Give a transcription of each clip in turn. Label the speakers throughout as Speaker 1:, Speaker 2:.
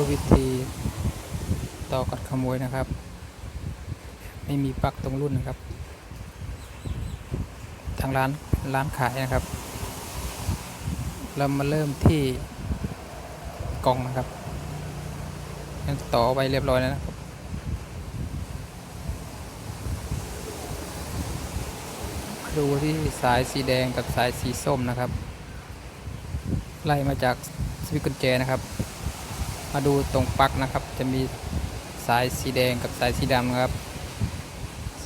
Speaker 1: ดูวิธีต่อกัดขโมยนะครับ ไม่มีปลั๊กตรงรุ่นนะครับ ทางร้านร้านขายนะครับ เรามาเริ่มที่กล่องนะครับต่อไปเรียบร้อยแล้วนะครับดูที่สายสีแดงกับสายสีส้มนะครับ ไล่มาจากสวิตช์กุญแจนะครับ มาดูตรงปลั๊กนะครับ จะมีสายสีแดงกับสายสีดำนะครับ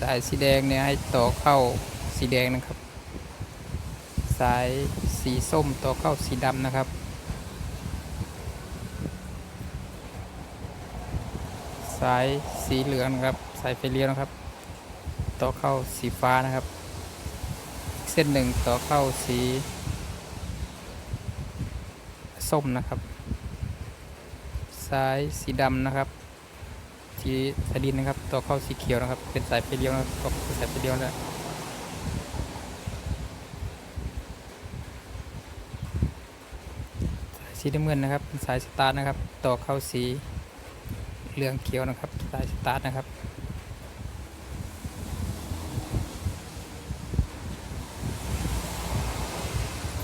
Speaker 1: สายสีแดงเนี่ยให้ต่อเข้าสีแดงนะครับ สายสีส้มต่อเข้าสีดำนะครับ สายสีเหลืองนะครับ สายไฟเลี้ยวนะครับ ต่อเข้าสีฟ้านะครับ เส้นหนึ่งต่อเข้าสีส้มนะครับ สายสีดำนะครับ สีสดินนะครับ ต่อเข้าสีเขียวนะครับ เป็นสายไฟเลี้ยวนะครับต่อเข้าสายไฟเลี้ยวแล้วสายสีน้ำเงินนะครับเป็นสายสตาร์ทนะครับ ต่อเข้าสีเหลืองเขียวนะครับ สายสตาร์ทนะครับ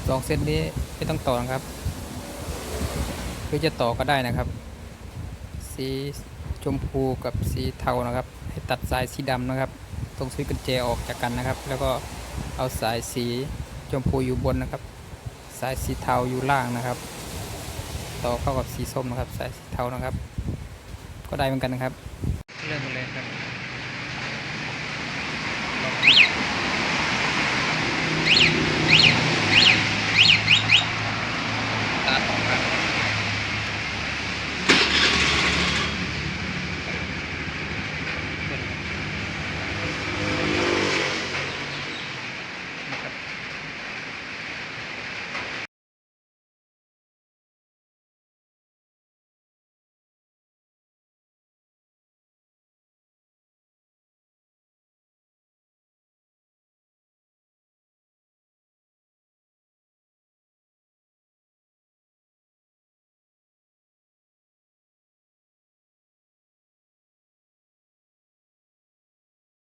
Speaker 1: สองเส้นนี้ไม่ต้องต่อนะครับ หรือจะต่อก็ได้นะครับ สีชมพูกับสีเทานะครับ ให้ตัดสายสีดำนะครับ ตรงสวิตช์กุญแจออกจากกันนะครับ แล้วก็เอาสายสีชมพูอยู่บนนะครับ สายสีเทาอยู่ล่างนะครับ ต่อเข้ากับสีส้มนะครับ สายสีเทานะครับ ก็ได้เหมือนกันนะครับ